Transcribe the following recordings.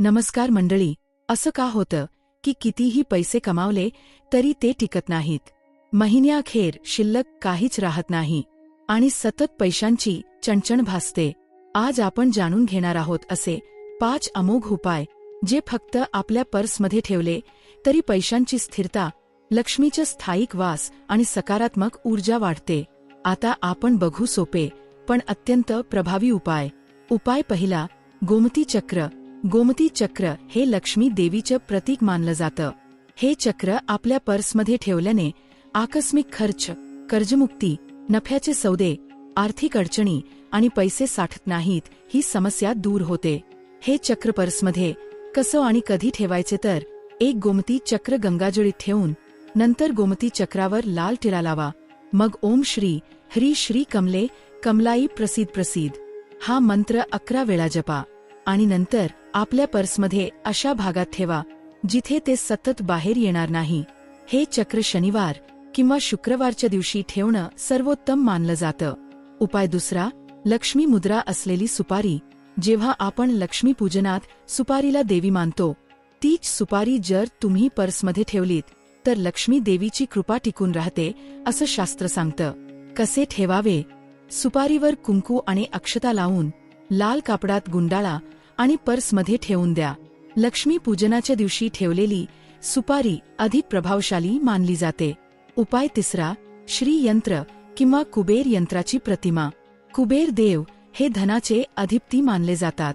नमस्कार मंडळी असं का होतं की कितीही पैसे कमावले तरी ते टिकत नाहीत. महिन्याखेर शिल्लक काहीच राहत नाही आणि सतत पैशांची चणचण भासते. आज आपण जाणून घेणार आहोत असे पाच अमोघ उपाय जे फक्त आपल्या पर्समध्ये ठेवले तरी पैशांची स्थिरता लक्ष्मीचं स्थायिक वास आणि सकारात्मक ऊर्जा वाढते. आता आपण बघू सोपे पण अत्यंत प्रभावी उपाय. उपाय पहिला गोमती चक्र. गोमती चक्र हे लक्ष्मी देवीचं प्रतीक मानलं जातं. हे चक्र आपल्या पर्समध्ये ठेवल्याने आकस्मिक खर्च कर्जमुक्ती नफ्याचे सौदे आर्थिक अडचणी आणि पैसे साठत नाहीत ही समस्या दूर होते. हे चक्र पर्समध्ये कसं आणि कधी ठेवायचे तर एक गोमती चक्र गंगाजळीत ठेवून नंतर गोमती चक्रावर लाल टिळा लावा. मग ओम श्री ह्री श्री कमले कमलाई प्रसिद्ध प्रसिद्ध हा मंत्र अकरा वेळा जपा. आणि नंतर आपल्या पर्समध्ये अशा भागात ठेवा जिथे ते सतत बाहेर येणार नाही. हे चक्र शनिवार किंवा शुक्रवारच्या दिवशी ठेवणं सर्वोत्तम मानलं जातं. उपाय दुसरा लक्ष्मी मुद्रा असलेली सुपारी. जेव्हा आपण लक्ष्मीपूजनात सुपारीला देवी मानतो तीच सुपारी जर तुम्ही पर्समध्ये ठेवलीत तर लक्ष्मी देवीची कृपा टिकून राहते असं शास्त्र सांगतं. कसे ठेवावे? सुपारीवर कुंकू आणि अक्षता लावून लाल कापडात गुंडाळा आणि पर्समध्ये ठेवून द्या. लक्ष्मी पूजनाच्या दिवशी ठेवलेली सुपारी अधिक प्रभावशाली मानली जाते. उपाय तिसरा श्री यंत्र किंवा कुबेर यंत्राची प्रतिमा. कुबेर देव हे धनाचे अधिपती मानले जातात.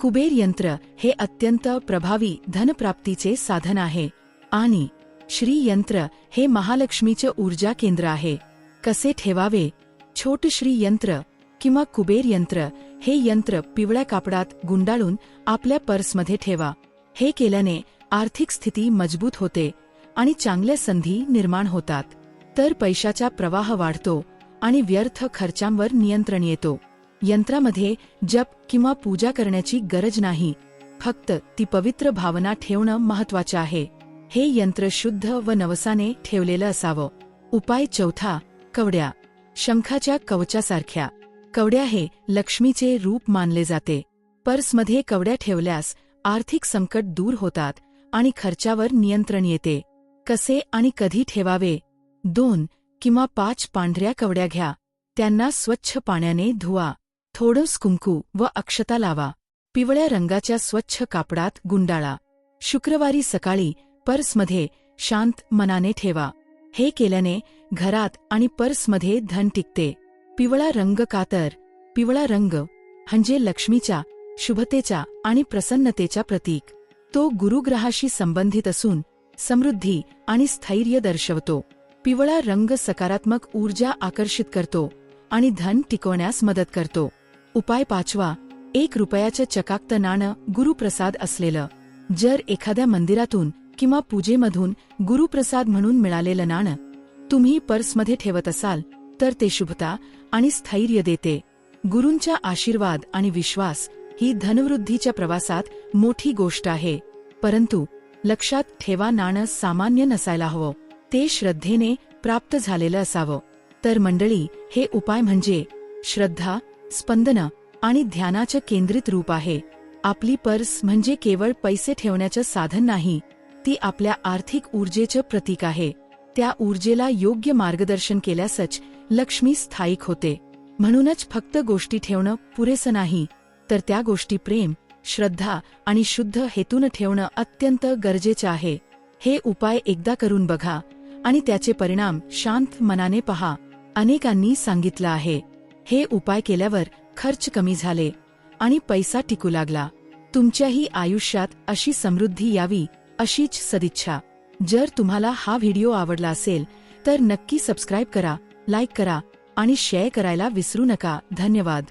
कुबेर यंत्र हे अत्यंत प्रभावी धनप्राप्तीचे साधन आहे. आणि श्री यंत्र हे महालक्ष्मीचे ऊर्जा केंद्र आहे. कसे ठेवावे? छोट श्री यंत्र किंवा कुबेर यंत्र हे यंत्र पिवळ्या कापडात गुंडाळून आपल्या पर्समध्ये ठेवा. हे केल्याने आर्थिक स्थिती मजबूत होते आणि चांगल्या संधी निर्माण होतात. तर पैशाचा प्रवाह वाढतो आणि व्यर्थ खर्चांवर नियंत्रण येतो. यंत्रामध्ये जप किंवा पूजा करण्याची गरज नाही. फक्त ती पवित्र भावना ठेवणं महत्वाचं आहे. हे यंत्र शुद्ध व नवसाने ठेवलेलं असावं. उपाय चौथा कवड्या. शंखाच्या कवचासारख्या. कवड्या हे लक्ष्मीचे रूप मानले जाते. पर्समध्ये कवड्या ठेवल्यास आर्थिक संकट दूर होतात आणि खर्चावर नियंत्रण येते. कसे आणि कधी ठेवावे? दोन किंवा पाच पांढऱ्या कवड्या घ्या. त्यांना स्वच्छ पाण्याने धुवा. थोडंस कुंकू व अक्षता लावा. पिवळ्या रंगाच्या स्वच्छ कापडात गुंडाळा. शुक्रवारी सकाळी पर्समध्ये शांत मनाने ठेवा. हे केल्याने घरात आणि पर्समध्ये धन टिकते. पिवळा रंग कातर पिवळा रंग म्हणजे लक्ष्मीच्या शुभतेचा आणि प्रसन्नतेचा प्रतीक. तो गुरुग्रहाशी संबंधित असून समृद्धी आणि स्थैर्य दर्शवतो. पिवळा रंग सकारात्मक ऊर्जा आकर्षित करतो आणि धन टिकवण्यास मदत करतो. उपाय पाचवा एक रुपयाचं चकाक्त नाणं गुरुप्रसाद असलेलं. जर एखाद्या मंदिरातून किंवा पूजेमधून गुरुप्रसाद म्हणून मिळालेलं नाणं तुम्ही पर्समध्ये ठेवत असाल तर ते शुभता आणि स्थैर्य देते. गुरूंच्या आशीर्वाद आणि विश्वास ही धनवृद्धीच्या प्रवासात मोठी गोष्ट आहे. परंतु लक्षात ठेवा नाणं सामान्य नसायला हवं. ते श्रद्धेने प्राप्त झालेलं असावं. तर मंडळी हे उपाय म्हणजे श्रद्धा स्पंदन आणि ध्यानाचं केंद्रित रूप आहे. आपली पर्स म्हणजे केवळ पैसे ठेवण्याचं साधन नाही ती आपल्या आर्थिक ऊर्जेचं प्रतीक आहे. त्या ऊर्जेला योग्य मार्गदर्शन केल्यासच लक्ष्मी स्थायिक होते. म्हणूनच फक्त गोष्टी ठेवणं पुरेसं नाही तर त्या गोष्टी प्रेम श्रद्धा आणि शुद्ध हेतून ठेवणं अत्यंत गरजेचं आहे. हे उपाय एकदा करून बघा आणि त्याचे परिणाम शांत मनाने पहा. अनेकांनी सांगितलं आहे हे उपाय केल्यावर खर्च कमी झाले आणि पैसा टिकू लागला. तुमच्याही आयुष्यात अशी समृद्धी यावी अशीच सदिच्छा. जर तुम्हाला हा व्हिडिओ आवडला असेल तर नक्की सबस्क्राईब करा लाईक करा आणि शेअर करायला विसरू नका. धन्यवाद.